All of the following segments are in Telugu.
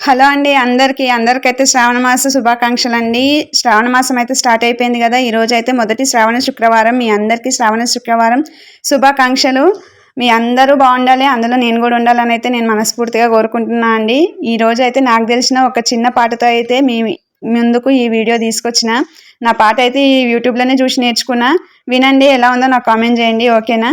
హలో అండి అందరికీ అందరికైతే శ్రావణ మాస శుభాకాంక్షలు అండి శ్రావణ మాసం అయితే స్టార్ట్ అయిపోయింది కదా ఈ రోజు అయితే మొదటి శ్రావణ శుక్రవారం మీ అందరికీ శ్రావణ శుక్రవారం శుభాకాంక్షలు. మీ అందరూ బాగుండాలి అందులో నేను కూడా ఉండాలని అయితే నేను మనస్ఫూర్తిగా కోరుకుంటున్నా అండి. ఈ రోజు అయితే నాకు తెలిసిన ఒక చిన్న పాటతో అయితే మీ ముందుకు ఈ వీడియో తీసుకొచ్చిన. నా పాట అయితే ఈ యూట్యూబ్లోనే చూసి నేర్చుకున్నా. వినండి ఎలా ఉందో నాకు కామెంట్ చేయండి ఓకేనా?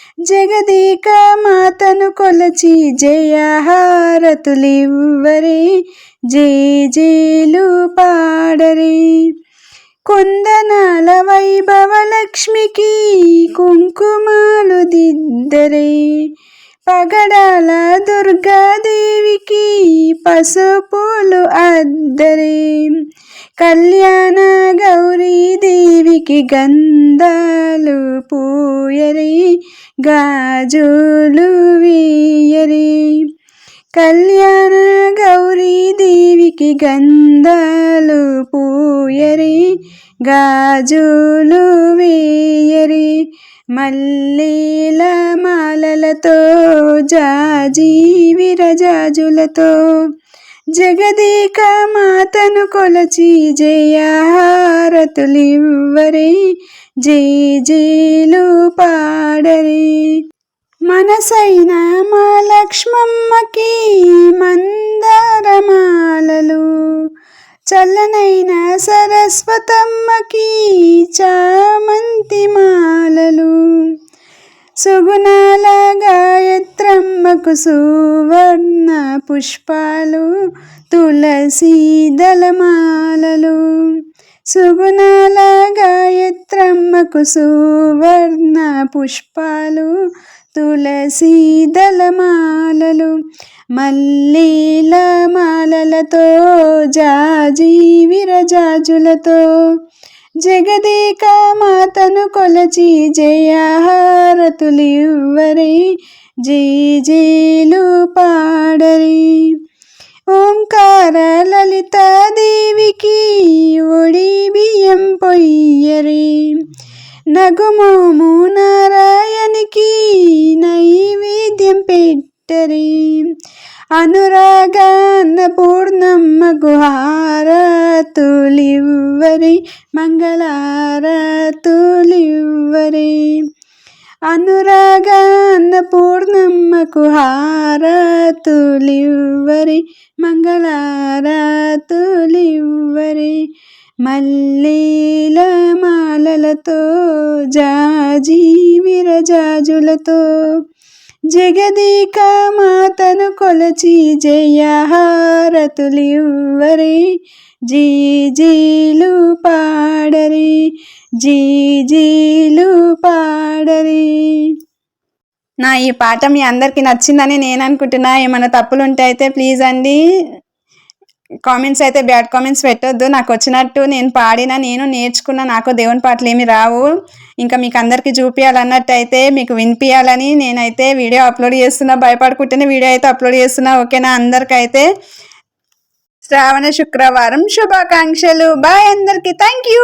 జగదీక మాతను కొలచి జయహారతులివ్వరే జేజేలు పాడరే. కుందనాల వైభవ లక్ష్మికి కుంకుమాలు దిద్దరే. పగడాల దుర్గాదేవికి పసుపులు అద్దరే. కళ్యాణ గౌరీదేవికి గంధాలు పూయరి గాజులు వీయరి. కళ్యాణ గౌరీ దేవికి గంధాలు పూయరి గాజులు వేయరి. మల్లీల మాలలతో జాజీ విరజాజులతో జగదీక మాతను కొలచి జయహారతులివ్వరే జయ జయలు పాడరే. మనసైన మా లక్ష్మమ్మకి మందారమాలలు చల్లనైన సరస్వతమ్మకి చామంతి మాలలు సుగుణ గాయత్రమ్మకు సువర్ణ పుష్పాలు తులసి దళమాలలు. సుగుణాల గాయత్రమ్మకు సువర్ణ పుష్పాలు తులసి దళమాలలు. మల్లీల మాలలతో జాజీ విరజాజులతో. జగదేక మాతను కొలచి జయహారతులివ్వరే. జీజీలు పాడరే. ఓంకార లలితాదేవికి ఒడి బియ్యం పొయ్యరి. నగుమోము నారాయణకి నైవేద్యం పెట్టరే. అనురాగాన్న పూర్ణమ్మ గుహారతులివ్వరి మంగళారతులివ్వరే అనురాగాన్న పూర్ణమ్మకు హారతులివ్వరే మంగళారతులివ్వరే. మల్లీల మాలలతో జాజీ విరజాజులతో జగదీక మాతను కొలచి జయహారతులివ్వరే. జీజీలు పాడరే జీజీలు పాడరి. నా ఈ పాట మీ అందరికీ నచ్చిందని నేను అనుకుంటున్నా. ఏమైనా తప్పులు ఉంటే అయితే ప్లీజ్ అండి. కామెంట్స్ అయితే బ్యాడ్ కామెంట్స్ పెట్టొద్దు. నాకు వచ్చినట్టు నేను పాడిన నేను నేర్చుకున్న నాకు దేవుని పాటలు ఏమి రావు. ఇంకా మీకు అందరికీ చూపించాలన్నట్టు అయితే మీకు వినిపించాలని నేనైతే వీడియో అప్లోడ్ చేస్తున్నా. భయపడుకుంటేనే వీడియో అయితే అప్లోడ్ చేస్తున్నా. ఓకేనా? అందరికైతే శ్రావణ శుక్రవారం శుభాకాంక్షలు. బాయ్ అందరికీ. Thank you